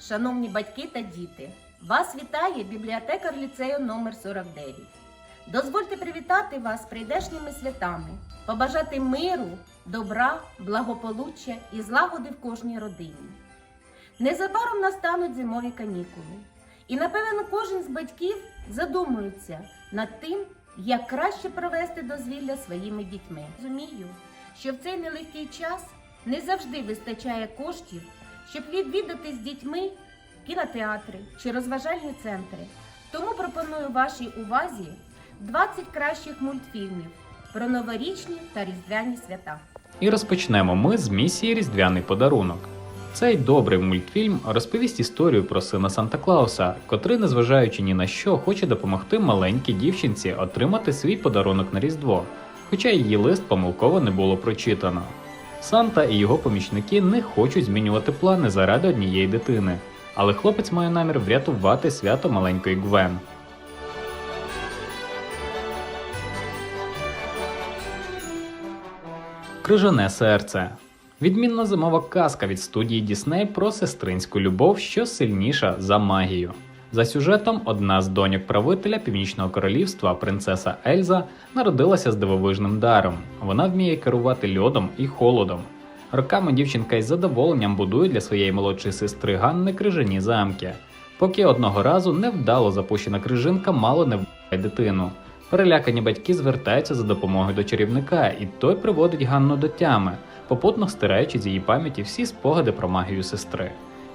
шановні батьки та діти! Вас вітає бібліотекар ліцею номер 49. Дозвольте привітати вас прийдешніми святами, побажати миру, добра, благополуччя і злагоди в кожній родині. Незабаром настануть зимові канікули, і напевно кожен з батьків задумується над тим, як краще провести дозвілля своїми дітьми. Розумію, що в цей нелегкий час не завжди вистачає коштів, щоб відвідати з дітьми кінотеатри чи розважальні центри. Тому пропоную вашій увазі 20 кращих мультфільмів про новорічні та різдвяні свята. І розпочнемо ми з місії Різдвяний подарунок. Цей добрий мультфільм розповість історію про сина Санта Клауса, котрий, незважаючи ні на що, хоче допомогти маленькій дівчинці отримати свій подарунок на Різдво, хоча її лист помилково не було прочитано. Санта і його помічники не хочуть змінювати плани заради однієї дитини, але хлопець має намір врятувати свято маленької Гвен. Крижане серце. Відмінна зимова казка від студії Дісней про сестринську любов, що сильніша за магію. За сюжетом, одна з доньок правителя Північного королівства, принцеса Ельза, народилася з дивовижним даром. Вона вміє керувати льодом і холодом. Роками дівчинка із задоволенням будує для своєї молодшої сестри Ганни крижані замки, поки одного разу невдало запущена крижинка мало не вбиває дитину. Перелякані батьки звертаються за допомогою до чарівника, і той приводить Ганну до тями, попутно стираючи з її пам'яті всі спогади про магію сестри.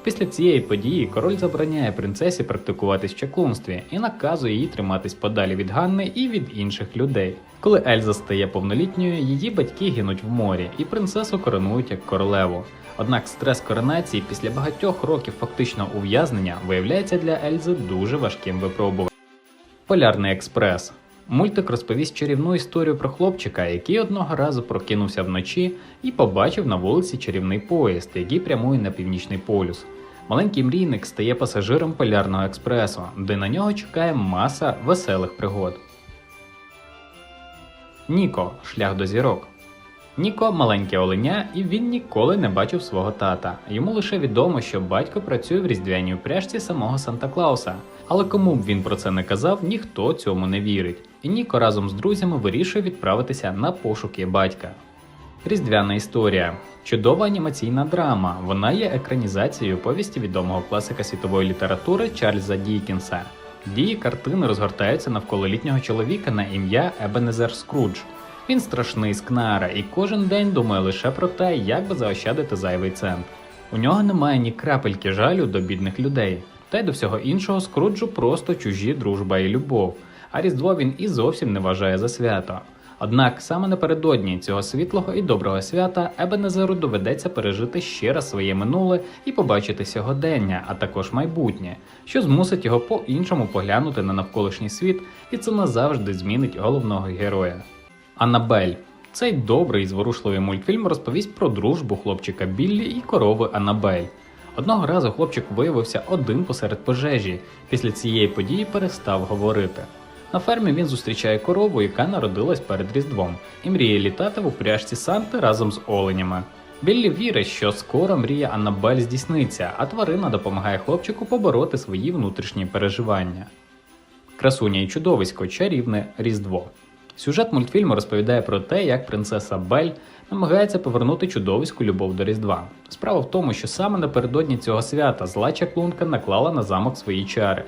Після цієї події король забороняє принцесі практикуватись в чаклунстві і наказує їй триматись подалі від Ганни і від інших людей. Коли Ельза стає повнолітньою, її батьки гинуть в морі, і принцесу коронують як королеву. Однак стрес коронації після багатьох років фактичного ув'язнення виявляється для Ельзи дуже важким випробуванням. Полярний експрес. Мультик розповість чарівну історію про хлопчика, який одного разу прокинувся вночі і побачив на вулиці чарівний поїзд, який прямує на північний полюс. Маленький мрійник стає пасажиром полярного експресу, де на нього чекає маса веселих пригод. Ніко шлях до зірок. Ніко маленьке оленя, і він ніколи не бачив свого тата. Йому лише відомо, що батько працює в різдвяній упряжці самого Санта Клауса. Але кому б він про це не казав, ніхто цьому не вірить. І Ніко разом з друзями вирішує відправитися на пошуки батька. Різдвяна історія чудова анімаційна драма. Вона є екранізацією повісті відомого класика світової літератури Чарльза Дікінса. Дії картини розгортаються навколо літнього чоловіка на ім'я Ебенезер Скрудж. Він страшний скнара і кожен день думає лише про те, як би заощадити зайвий цент. У нього немає ні крапельки жалю до бідних людей. Та й до всього іншого Скруджу просто чужі дружба і любов, а Різдво він і зовсім не вважає за свято. Однак саме напередодні цього світлого і доброго свята Ебенезеру доведеться пережити ще раз своє минуле і побачити сьогодення, а також майбутнє, що змусить його по-іншому поглянути на навколишній світ, і це назавжди змінить головного героя. Анабель. Цей добрий і зворушливий мультфільм розповість про дружбу хлопчика Біллі і корови Анабель. Одного разу хлопчик виявився один посеред пожежі. Після цієї події перестав говорити. На фермі він зустрічає корову, яка народилась перед Різдвом, і мріє літати в упряжці Санти разом з оленями. Біллі вірить, що скоро мрія Аннабель здійсниться, а тварина допомагає хлопчику побороти свої внутрішні переживання. Красуня і чудовисько чарівне Різдво. Сюжет мультфільму розповідає про те, як принцеса Бель намагається повернути чудовиську любов до Різдва. Справа в тому, що саме напередодні цього свята зла чаклунка наклала на замок свої чари.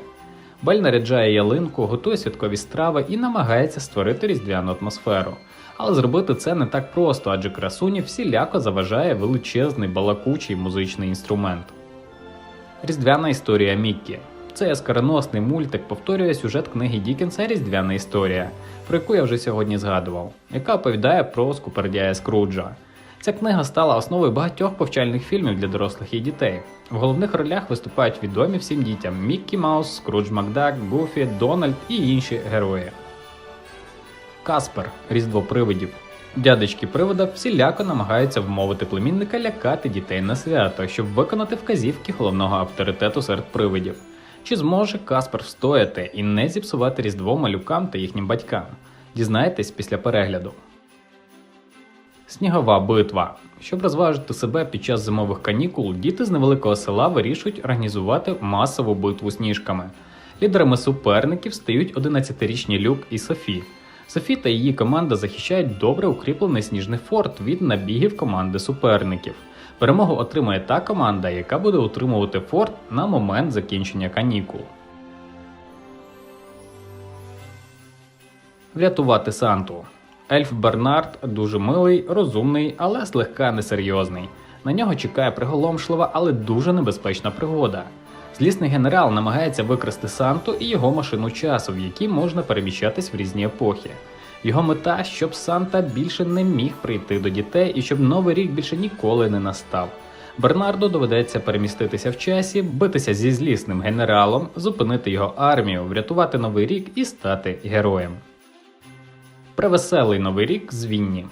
Бель наряджає ялинку, готує святкові страви і намагається створити різдвяну атмосферу. Але зробити це не так просто, адже красуні всіляко заважає величезний балакучий музичний інструмент. Різдвяна історія Міккі. Цей яскравоносний мультик повторює сюжет книги Дікенса Різдвяна історія, про яку я вже сьогодні згадував, яка оповідає про скупердяя Скруджа. Ця книга стала основою багатьох повчальних фільмів для дорослих і дітей. В головних ролях виступають відомі всім дітям Міккі Маус, Скрудж Макдак, Гуфі, Дональд і інші герої. Каспер Різдво привидів. Дядечки привода всіляко намагаються вмовити племінника лякати дітей на свято, щоб виконати вказівки головного авторитету серед привидів. Чи зможе Каспер встояти і не зіпсувати різдво малюкам та їхнім батькам? Дізнаєтесь після перегляду. Снігова битва. Щоб розважити себе під час зимових канікул, діти з невеликого села вирішують організувати масову битву сніжками. Лідерами суперників стають 11-річні Люк і Софі. Софі та її команда захищають добре укріплений сніжний форт від набігів команди суперників. Перемогу отримає та команда, яка буде утримувати форт на момент закінчення канікул. Врятувати Санту. Ельф Бернард дуже милий, розумний, але злегка несерйозний. На нього чекає приголомшлива, але дуже небезпечна пригода. Злісний генерал намагається викрасти Санту і його машину часу, в якій можна переміщатись в різні епохи. Його мета, щоб Санта більше не міг прийти до дітей і щоб новий рік більше ніколи не настав. Бернарду доведеться переміститися в часі, битися зі злісним генералом, зупинити його армію, врятувати новий рік і стати героєм. Превеселий новий рік з Вінні.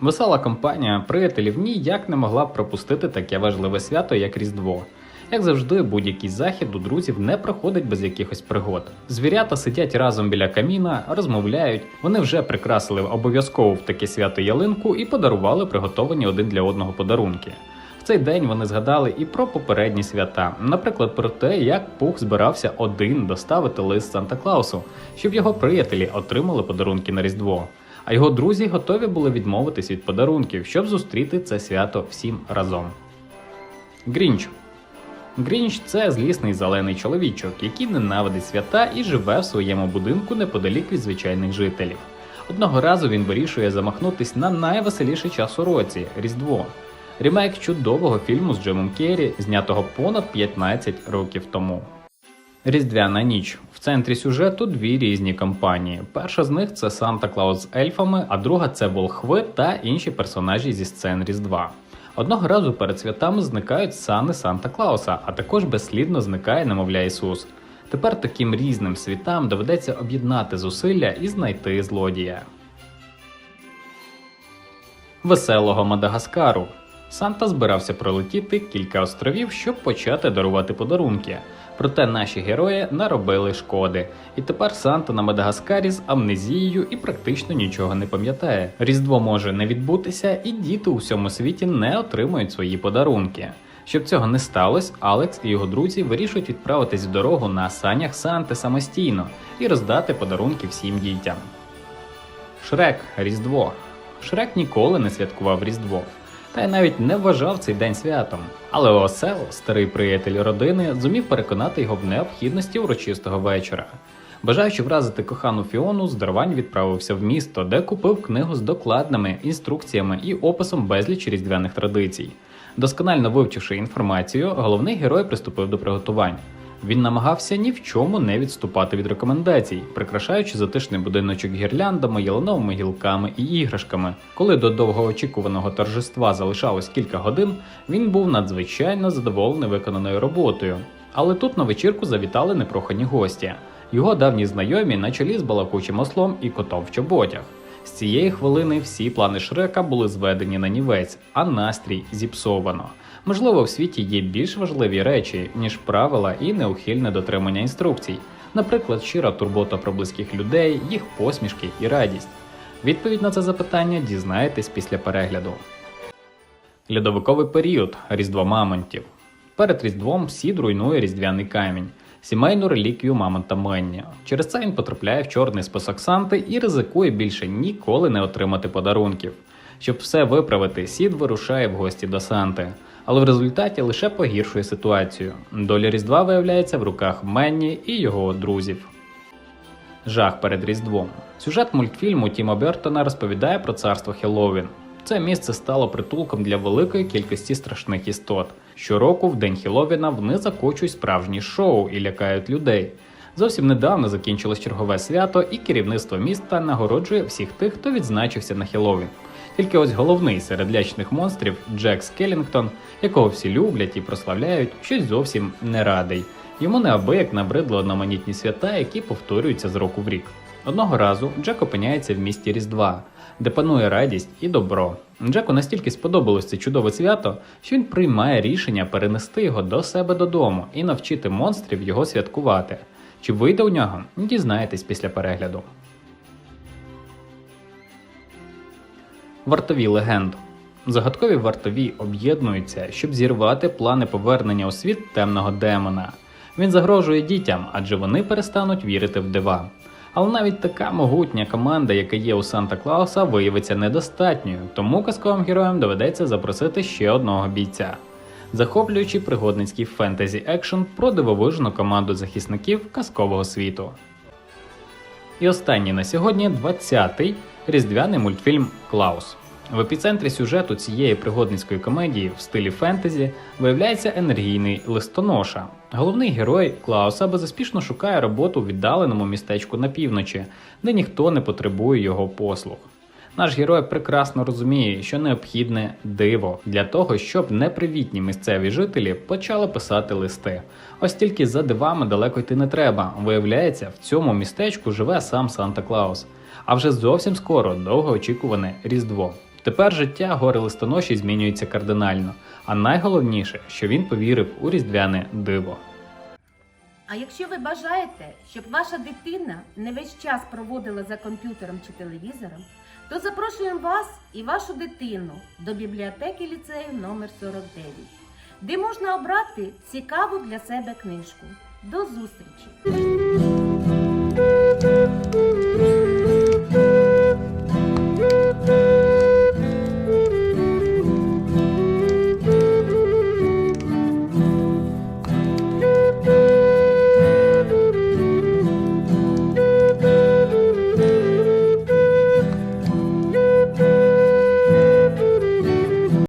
Весела компанія приятелів ніяк не могла пропустити таке важливе свято, як Різдво. Як завжди, будь-який захід у друзів не проходить без якихось пригод. Звірята сидять разом біля каміна, розмовляють. Вони вже прикрасили обов'язково в таке свято ялинку і подарували приготовані один для одного подарунки. В цей день вони згадали і про попередні свята, наприклад, про те, як Пух збирався один доставити лист Санта Клаусу, щоб його приятелі отримали подарунки на Різдво. А його друзі готові були відмовитись від подарунків, щоб зустріти це свято всім разом. Грінч Грінч це злісний зелений чоловічок, який ненавидить свята і живе в своєму будинку неподалік від звичайних жителів. Одного разу він вирішує замахнутись на найвеселіший час у році Різдво. Ремейк чудового фільму з Джимом Керрі, знятого понад 15 років тому. Різдвяна ніч. В центрі сюжету дві різні компанії. Перша з них це Санта Клаус з ельфами, а друга це волхви та інші персонажі зі сцен Різдва. Одного разу перед святами зникають сани Санта Клауса, а також безслідно зникає немовля Ісус. Тепер таким різним світам доведеться об'єднати зусилля і знайти злодія. Веселого Мадагаскару. Санта збирався пролетіти кілька островів, щоб почати дарувати подарунки. Проте наші герої наробили шкоди, і тепер Санта на Мадагаскарі з амнезією і практично нічого не пам'ятає. Різдво може не відбутися, і діти у всьому світі не отримують свої подарунки. Щоб цього не сталося, Алекс і його друзі вирішують відправитись в дорогу на санях Санти самостійно і роздати подарунки всім дітям. Шрек Різдво. Шрек ніколи не святкував Різдво, та й навіть не вважав цей день святом. Але Осел, старий приятель родини, зумів переконати його в необхідності урочистого вечора. Бажаючи вразити кохану Фіону, Здарвань відправився в місто, де купив книгу з докладними інструкціями і описом безліч різдвяних традицій. Досконально вивчивши інформацію, головний герой приступив до приготувань. Він намагався ні в чому не відступати від рекомендацій, прикрашаючи затишний будиночок гірляндами, ялиновими гілками і іграшками. Коли до довгоочікуваного торжества залишалось кілька годин, він був надзвичайно задоволений виконаною роботою. Але тут на вечірку завітали непрохані гості. Його давні знайомі на чолі з балакучим ослом і котом в чоботях. З цієї хвилини всі плани Шрека були зведені на нівець, а настрій зіпсовано. Можливо, в світі є більш важливі речі, ніж правила і неухильне дотримання інструкцій, наприклад, щира турбота про близьких людей, їх посмішки і радість. Відповідь на це запитання дізнаєтесь після перегляду. Льодовиковий період Різдво Мамонтів. Перед Різдвом Сід руйнує різдвяний камінь, сімейну реліквію Мамонта Менні. Через це він потрапляє в чорний список Санти і ризикує більше ніколи не отримати подарунків. Щоб все виправити, Сід вирушає в гості до Санти, але в результаті лише погіршує ситуацію. Доля Різдва виявляється в руках Менні і його друзів. Жах перед Різдвом. Сюжет мультфільму Тіма Бертона розповідає про царство Хеллоуін. Це місце стало притулком для великої кількості страшних істот. Щороку, в день Хеллоуіна, вони закочують справжні шоу і лякають людей. Зовсім недавно закінчилось чергове свято, і керівництво міста нагороджує всіх тих, хто відзначився на Хеллоуін. Тільки ось головний серед лячних монстрів Джек Скелінгтон, якого всі люблять і прославляють, щось зовсім не радий. Йому неабияк набридли одноманітні свята, які повторюються з року в рік. Одного разу Джек опиняється в місті Різдва, де панує радість і добро. Джеку настільки сподобалось це чудове свято, що він приймає рішення перенести його до себе додому і навчити монстрів його святкувати. Чи вийде у нього? Дізнаєтесь після перегляду. Вартові легенд. Загадкові вартові об'єднуються, щоб зірвати плани повернення у світ темного демона. Він загрожує дітям, адже вони перестануть вірити в дива. Але навіть така могутня команда, яка є у Санта Клауса, виявиться недостатньою, тому казковим героям доведеться запросити ще одного бійця. Захоплюючий пригодницький фентезі екшн про дивовижну команду захисників казкового світу. І останній на сьогодні 20-й різдвяний мультфільм Клаус. В епіцентрі сюжету цієї пригодницької комедії в стилі фентезі виявляється енергійний листоноша. Головний герой Клауса безуспішно шукає роботу у віддаленому містечку на півночі, де ніхто не потребує його послуг. Наш герой прекрасно розуміє, що необхідне диво для того, щоб непривітні місцеві жителі почали писати листи. Ось тільки за дивами далеко йти не треба. Виявляється, в цьому містечку живе сам Санта Клаус. А вже зовсім скоро довгоочікуване Різдво. Тепер життя гори листоноші змінюється кардинально, а найголовніше, що він повірив у різдвяне диво. А якщо ви бажаєте, щоб ваша дитина не весь час проводила за комп'ютером чи телевізором, то запрошуємо вас і вашу дитину до бібліотеки ліцею номер 49, де можна обрати цікаву для себе книжку. До зустрічі!